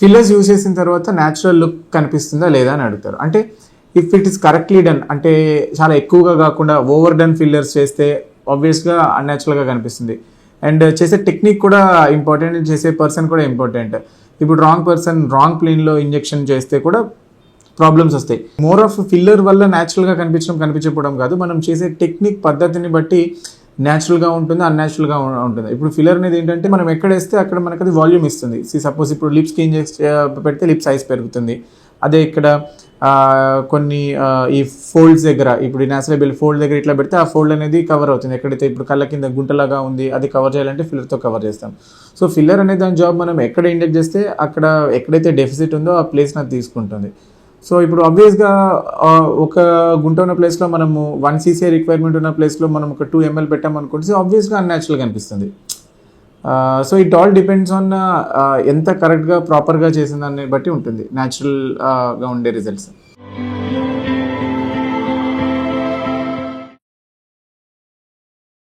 Fillers use చేసిన తర్వాత natural look కనిపిస్తుందా లేదా అని అడుగుతారు. అంటే if it is correctly done అంటే చాలా ఎక్కువగా కాకుండా ఓవర్ డన్ ఫిల్లర్స్ చేస్తే ఆబ్వియస్గా అన్యాచురల్గా కనిపిస్తుంది. అండ్ చేసే టెక్నిక్ కూడా ఇంపార్టెంట్ చేసే పర్సన్ కూడా ఇంపార్టెంట్ ఇప్పుడు రాంగ్ పర్సన్ రాంగ్ ప్లేన్లో ఇంజెక్షన్ చేస్తే కూడా ప్రాబ్లమ్స్ వస్తాయి. మోర్ ఆఫ్ ఫిల్లర్ వల్ల న్యాచురల్గా కనిపించడం కనిపించకపోవడం కాదు. మనం చేసే టెక్నిక్ పద్ధతిని బట్టి న్యాచురల్గా ఉంటుంది అన్యాచురల్గా ఉంటుంది. ఇప్పుడు ఫిల్లర్ అనేది ఏంటంటే మనం ఎక్కడ వేస్తే అక్కడ మనకు అది వాల్యూమ్ ఇస్తుంది. సీ సపోజ్ ఇప్పుడు లిప్స్కి ఇంజెక్ట్ పెడితే లిప్ సైజ్ పెరుగుతుంది. అదే ఇక్కడ కొన్ని ఈ ఫోల్డ్స్ దగ్గర ఇప్పుడు నేచురబిల్ ఫోల్డ్ దగ్గర ఇట్లా పెడితే ఆ ఫోల్డ్ అనేది కవర్ అవుతుంది. ఎక్కడైతే ఇప్పుడు కళ్ళ కింద గుంటలాగా ఉంది అది కవర్ చేయాలంటే ఫిల్లర్తో కవర్ చేస్తాం. సో ఫిల్లర్ అనే దాని జాబ్ మనం ఎక్కడ ఇండెక్ట్ చేస్తే అక్కడ ఎక్కడైతే డెఫిసిట్ ఉందో ఆ ప్లేస్ నాకు తీసుకుంటుంది. సో ఇప్పుడు ఆబ్వియస్గా ఒక గుంట ఉన్న ప్లేస్లో మనము వన్ సీసీ రిక్వైర్మెంట్ ఉన్న ప్లేస్లో మనం ఒక టూ ఎంఎల్ పెట్టామనుకుంటే ఆబ్వియస్గా అన్యాచురల్గా అనిపిస్తుంది so it all depends on ఎంత కరెక్ట్గా ప్రాపర్గా చేసిన దాన్ని బట్టి ఉంటుంది న్యాచురల్గా ఉండే రిజల్ట్స్